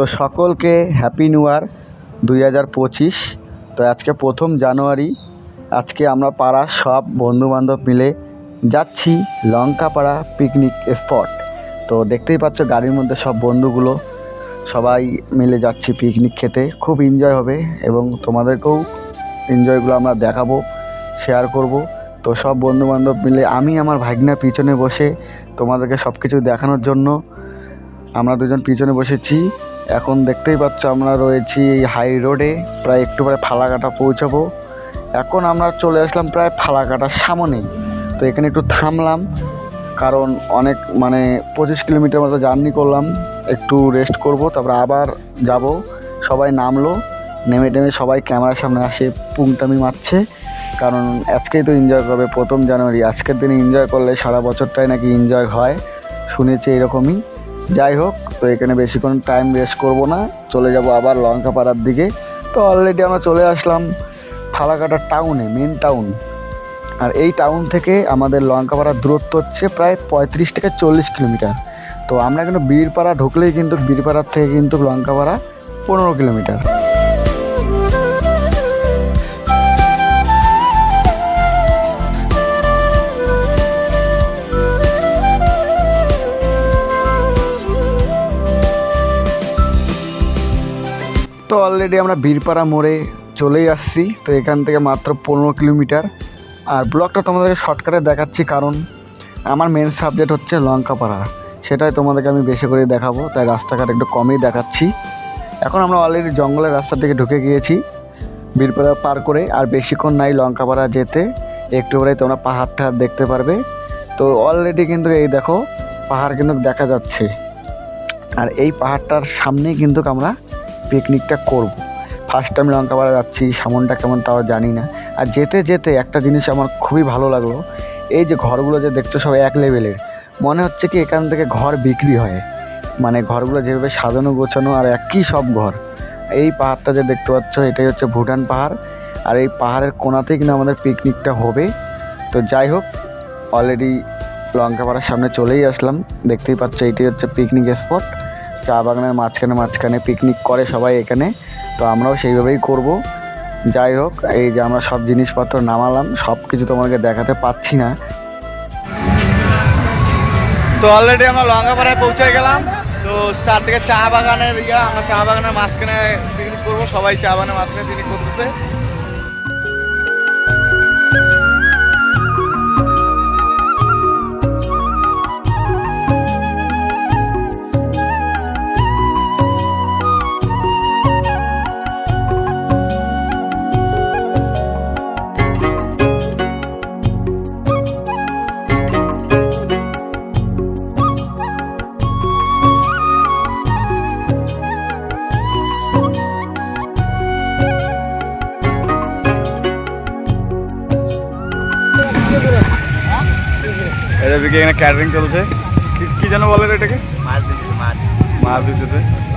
তো সকলকে happy new year দুই হাজার পঁচিশ। তো আজকে প্রথম জানুয়ারি। আজকে আমরা পাড়ার সব বন্ধুবান্ধব মিলে যাচ্ছি লঙ্কাপাড়া পিকনিক স্পট তো দেখতেই পাচ্ছ গাড়ির মধ্যে সব বন্ধুগুলো। সবাই মিলে যাচ্ছি পিকনিক খেতে। খুব এনজয় হবে এবং তোমাদেরকেও এনজয়গুলো আমরা দেখাবো শেয়ার করব। তো সব বন্ধুবান্ধব মিলে আমি, আমার ভাগনা পিছনে বসে তোমাদেরকে সব কিছু দেখানোর জন্য আমরা দুজন পিছনে বসেছি। এখন দেখতেই পাচ্ছ আমরা রয়েছি হাই রোডে প্রায় একটু পরে ফালাকাটা পৌঁছাবো। এখন আমরা চলে আসলাম প্রায় ফালাকাটার সামনেই। তো এখানে একটু থামলাম, কারণ অনেক মানে পঁচিশ কিলোমিটার মতো জার্নি করলাম। একটু রেস্ট করব, তারপর আবার যাব। সবাই নামলো, নেমে টেমে সবাই ক্যামেরার সামনে আসে পুংটামি মারছে। কারণ আজকেই তো এনজয় করবে, প্রথম জানুয়ারি। আজকের দিনে এনজয় করলে সারা বছরটাই নাকি এনজয় হয়। শুনেছি এরকমই। যাই হোক, তো এখানে বেশিক্ষণ টাইম ওয়েস্ট করব না। চলে যাব আবার লঙ্কা পাড়ার দিকে। তো অলরেডি আমরা চলে আসলাম ফালাকাটা টাউনে মেন টাউন আর এই টাউন থেকে আমাদের লঙ্কাপাড়ার দূরত্ব হচ্ছে প্রায় পঁয়ত্রিশ থেকে চল্লিশ কিলোমিটার। তো আমরা কিন্তু বীরপাড়া ঢুকলেই কিন্তু বীরপাড়ার থেকে কিন্তু লঙ্কাপাড়া পনেরো কিলোমিটার। তো অলরেডি আমরা বীরপাড়া মোড়ে চলেই আসছি। তো এখান থেকে মাত্র পনেরো কিলোমিটার। আর ব্লগটা তোমাদেরকে শর্টকাটে দেখাচ্ছি কারণ আমার মেন সাবজেক্ট হচ্ছে লঙ্কাপাড়া। সেটাই তোমাদেরকে আমি বেশি করে দেখাবো। তাই রাস্তাঘাট একটু কমই দেখাচ্ছি। এখন আমরা অলরেডি জঙ্গলের রাস্তা থেকে ঢুকে গিয়েছি বীরপাড়া পার করে। আর বেশিক্ষণ নাই লঙ্কাপাড়া যেতে। একটু পরেই তোমরা পাহাড় পাহাড়টা দেখতে পারবে। তো অলরেডি কিন্তু এই দেখো, পাহাড় কিন্তু দেখা যাচ্ছে। আর এই পাহাড়টার সামনেই কিন্তু আমরা পিকনিকটা করব। ফার্স্ট টাইম লঙ্কাপাড়া যাচ্ছি, সামনটা কেমন তাও জানি না। আর যেতে যেতে একটা জিনিস আমার খুবই ভালো লাগল, এই যে ঘরগুলো যে দেখছ সব এক লেভেলের মনে হচ্ছে কি এখান থেকে ঘর বিক্রি হয়। মানে ঘরগুলো যেভাবে সাজানো গোছানো আর একই সব ঘর। এই পাহাড়টা যে দেখতে পাচ্ছ, এটাই হচ্ছে ভুটান পাহাড়। আর এই পাহাড়ের কোনাতেই কিন্তু আমাদের পিকনিকটা হবে। তো যাই হোক অলরেডি লঙ্কাপাড়ার সামনে চলেই আসলাম। দেখতেই পাচ্ছ এইটাই হচ্ছে পিকনিক স্পট চা বাগানের মাঝখানে মাঝখানে পিকনিক করে সবাই এখানে। তো আমরাও সেইভাবেই করব। যাই হোক, এই যে আমরা সব জিনিসপত্র নামালাম সব কিছু তোমাকে দেখাতে পাচ্ছি না। তো অলরেডি আমরা লঙ্কাপাড়ায় পৌঁছে গেলাম। তো চারদিকে চা বাগানের ইয়া, আমরা চা বাগানের মাঝখানে পিকনিক করব। সবাই চা বাগানের মাঝখানে পিকনিক করতেছে। এদিকে এখানে ক্যাটারিং চলছে। কি- যেন বলে এটাকে? মাছ দিচ্ছে মাছ। মাছ দিতেছে।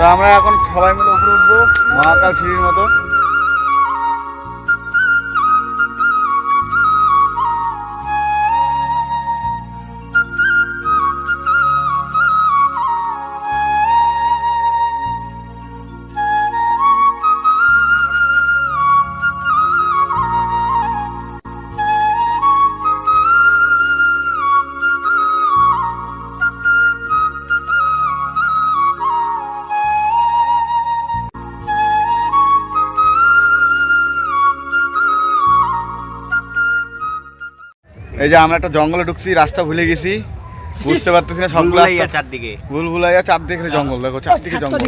তো আমরা এখন সবাই মিলে উপরে উঠবো মহাকাল সিঁড়ির মতো। এই যে আমরা একটা জঙ্গলে ঢুকছি রাস্তা ভুলে গেছি। বুঝতে পারতেছি না সবগুলো চারদিকে। ভুল ভুলাইয়া চারদিকে জঙ্গল দেখো চারদিকে জঙ্গল।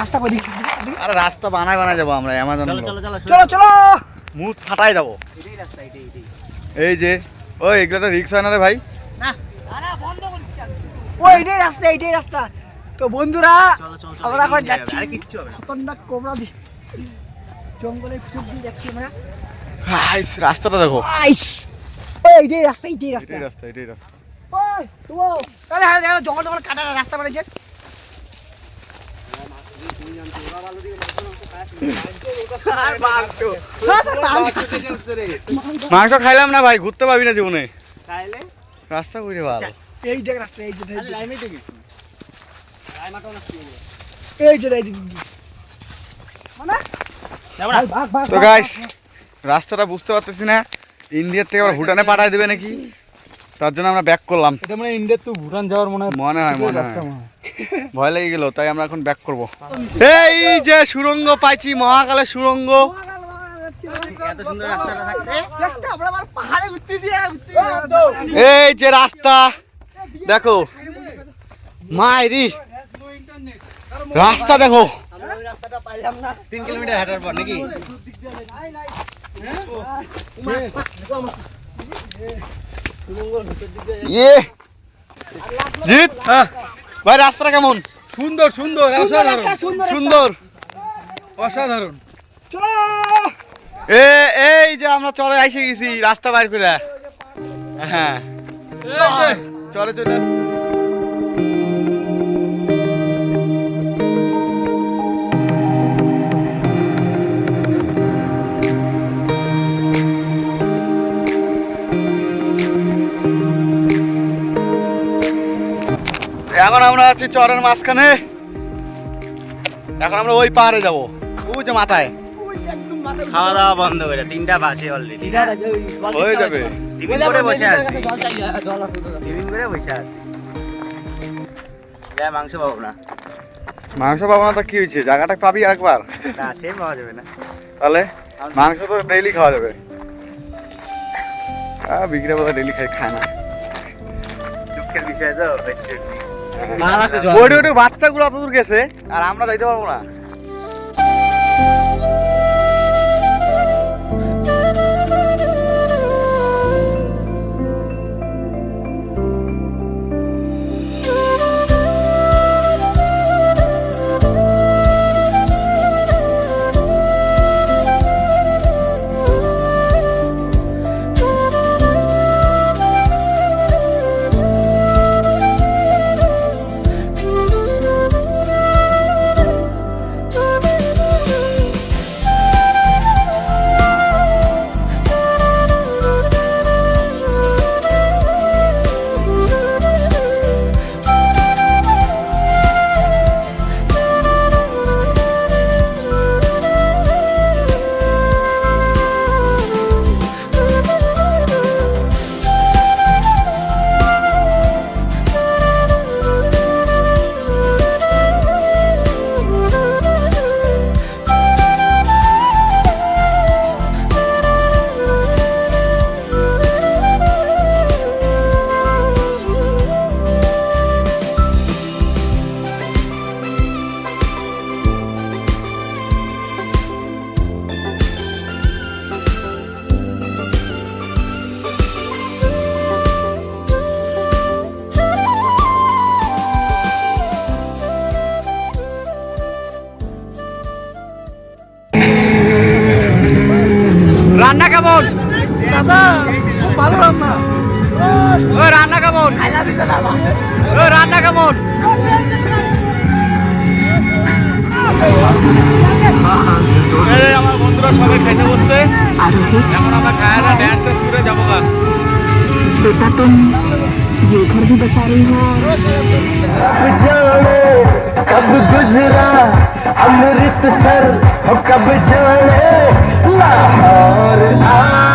রাস্তা আরে রাস্তা বানায় বানায় যাব আমরা অ্যামাজন চলো চলো মুখ ফাটাই যাব এই যে ওই এগুলো তো রিক্স হয় না রে ভাই? ও এইটাই রাস্তা এইটাই রাস্তা। তো বন্ধুরা আমরা এখন যাচ্ছি। আরে কিচ্ছু হবে না। খতরনাক কোবরা দি জঙ্গলের ভিতর দিয়ে যাচ্ছি আমরা। হাইস, রাস্তাটা দেখো। আইস! ও এইটাই রাস্তা এইটাই রাস্তা। এটাই রাস্তা এটাই রাস্তা। ওই ও তাহলে হ্যাঁ দেখো জঙ্গল জঙ্গল কাটা রাস্তা বানাইছে মাংস। খাইলাম না ভাই ঘুরতে পারবি না জীবনে। রাস্তা বুঝে ভালো। এই যে রাস্তা এই যে এই যে। তো মানে? তো গাইস রাস্তাটা বুঝতে পারতেছি না। ইন্ডিয়ার থেকে আবার ভুটানে পাঠায় দেবে নাকি? তার জন্য আমরা ব্যাক করলাম। এটা মানে ইন্ডিয়ার তো ভুটান যাওয়ার মনে হয় মনে হয় মনে হয়। ভয় লেগে গেল তাই আমরা এখন ব্যাক করব। এই যে সুরঙ্গ পাইছি মহাকালের সুরঙ্গ। এই যে রাস্তা দেখো। মাইরি রাস্তা দেখো। আমরা ওই রাস্তাটা পাইলাম না তিন কিলোমিটার হাঁটার পর নাকি? ইয়ে জিত ভাই রাস্তাটা কেমন? সুন্দর সুন্দর অসাধারণ। সুন্দর সুন্দর। অসাধারণ। এ এই যে আমরা চলে আইসে গেছি রাস্তা বাইর করে। হ্যাঁ। চলে চলে। এখন আমরা আছি চরের মাঝখানে। এখন আমরা ওই পাহাড়ে যাব। ওই যে মাথায়। খাওয়া দাওয়া বন্ধ করে তিনটা বাজে অলরেডি হয়ে যাবে। টিফিন করে বসে আছি। টিফিন করে বসে আছি। যা মাংস পাবো না? মাংস পাবো না তো কি হয়েছে? জায়গাটা পাবি একবার। না সে পাওয়া যাবে না। তাহলে মাংস তো ডেইলি খাওয়া যাবে। আহ বিক্রি বোধ ডেইলি খাই খায় না। দুঃখের বিষয় তো হচ্ছে ওইটি ওইটি বাচ্চাগুলো অত দূর গেছে আর আমরা যাইতে পারব না। দাদা খুব ভালো রান্না ও রান্না কেমন ও রান্না কেমন এই আমার বন্ধুরা সবাই খাইতে বসছে এখন আমরা খায়াটা ড্যান্স ট্যান্স করে যাবো গা बेटा तुम ये घर भी बचा रही हो जाने कब गुजरा अमृतसर हो कब जाने लाहौर आया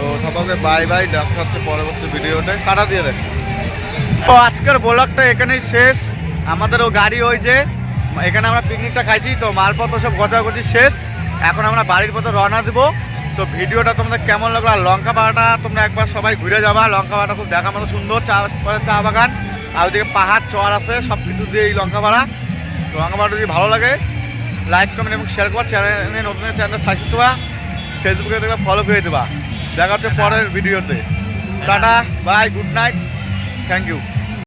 তো বাই বাই দেখা হচ্ছে পরবর্তী ভিডিওতে। কাটা দিয়ে দেখ। তো আজকের ব্লগটা এখানেই শেষ। আমাদেরও গাড়ি হয়েছে এখানে আমরা পিকনিকটা খাইছি, তো মালপত্র সব গজাগজি শেষ। এখন আমরা বাড়ির পথে রওনা দেবো। তো ভিডিওটা তোমাদের কেমন লাগল? আর লঙ্কা পাহাড়টা তোমরা একবার সবাই ঘুরে যাবা। লঙ্কা পাহাড়টা খুব দেখার মতো সুন্দর, চা চা বাগান। আর ওইদিকে পাহাড়, চর আছে, সব কিছু দিয়ে এই লঙ্কা পাড়া তো লঙ্কা পাহাড়টা যদি ভালো লাগে লাইক কমেন্ট এবং শেয়ার করবা। চ্যানেলে নতুন চ্যানেল সাবস্ক্রাইব করবা। ফেসবুকে দেখবা ফলো করে দেবা। দেখা হচ্ছে পরের ভিডিওতে। Tata bye good night thank you